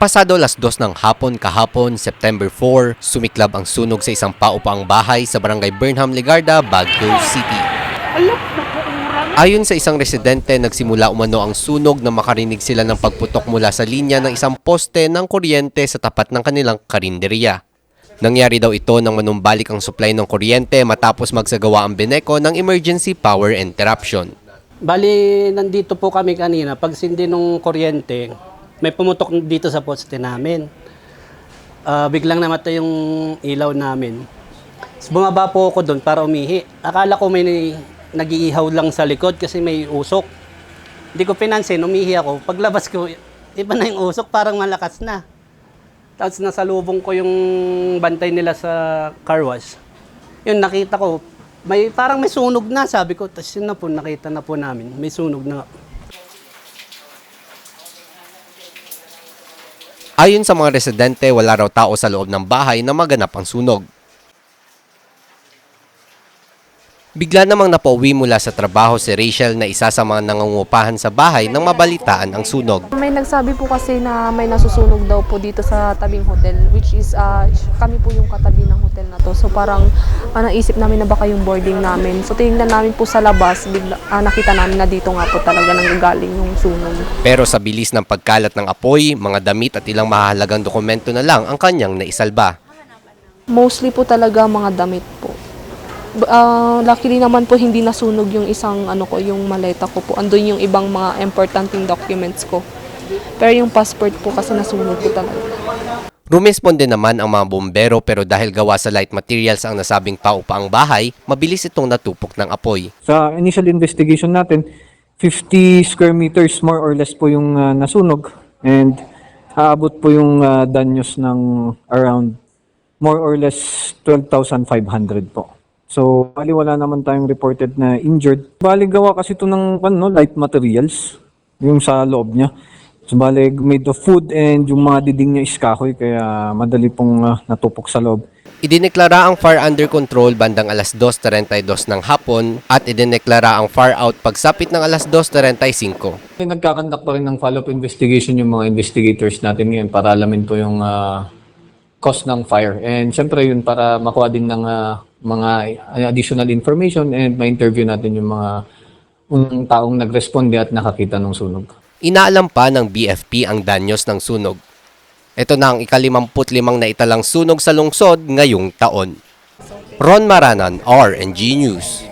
Pasado alas dos ng hapon kahapon, September 4, sumiklab ang sunog sa isang paupaang bahay sa barangay Burnham, Ligarda, Baguio City. Ayon sa isang residente, nagsimula umano ang sunog na makarinig sila ng pagputok mula sa linya ng isang poste ng kuryente sa tapat ng kanilang karinderya. Nangyari daw ito nang manumbalik ang supply ng kuryente matapos magsagawa ang Beneco ng emergency power interruption. Bali, nandito po kami kanina. Pag sindi nung kuryente, may pumutok dito sa poste namin. Ah, biglang namatay yung ilaw namin. Tapos bumaba po ako doon para umihi. Akala ko may nag-iihaw lang sa likod kasi may usok. Hindi ko pinansin, umihi ako. Paglabas ko, iba na yung usok, parang malakas na. Tapos nasalubong ko yung bantay nila sa car wash. Yun, nakita ko, may parang may sunog na, sabi ko. Tapos yun na po, nakita na po namin, may sunog na. Ayon sa mga residente, wala raw tao sa loob ng bahay na maganap ang sunog. Bigla namang napauwi mula sa trabaho si Rachel na isa sa mga nangungupahan sa bahay nang mabalitaan ang sunog. May nagsabi po kasi na may nasusunog daw po dito sa tabing hotel which is ah, kami po yung katabi ng hotel na to. So parang ah, naisip namin na baka yung boarding namin. So tinignan namin po sa labas, bigla, ah, nakita namin na dito nga po talaga nanggagaling yung sunog. Pero sa bilis ng pagkalat ng apoy, mga damit at ilang mahalagang dokumento na lang ang kanyang naisalba. Mostly po talaga mga damit po. Ah, luckily naman po hindi nasunog yung isang ano ko, yung maleta ko po. Andun yung ibang mga importanteng documents ko. Pero yung passport po kasi nasunog po talaga. Rumesponde naman ang mga bombero pero dahil gawa sa light materials ang nasabing paupa ang bahay, mabilis itong natupok ng apoy. Sa initial investigation natin, 50 square meters more or less po yung ah, nasunog and aabot po yung ah, danyos ng around more or less 12,500 po. So, bali wala naman tayong reported na injured. Bali gawa kasi ito ng ano, light materials, yung sa loob niya. So, bali made of food and yung mga diding niya is kahoy kaya madali pong ah, natupok sa loob. Idineklara ang fire under control bandang alas 2.32 ng hapon at idineklara ang fire out pagsapit ng alas 2.35. May nagkakandak pa rin ng follow-up investigation yung mga investigators natin ngayon para alamin po yung ah, cause ng fire. And syempre yun para makuha din ng ah, mga additional information and ma-interview natin yung mga unang taong nagresponde at nakakita ng sunog. Inaalam pa ng BFP ang danyos ng sunog. Ito na ang ikalimamput limang na italang sunog sa lungsod ngayong taon. Ron Maranan, RNG News.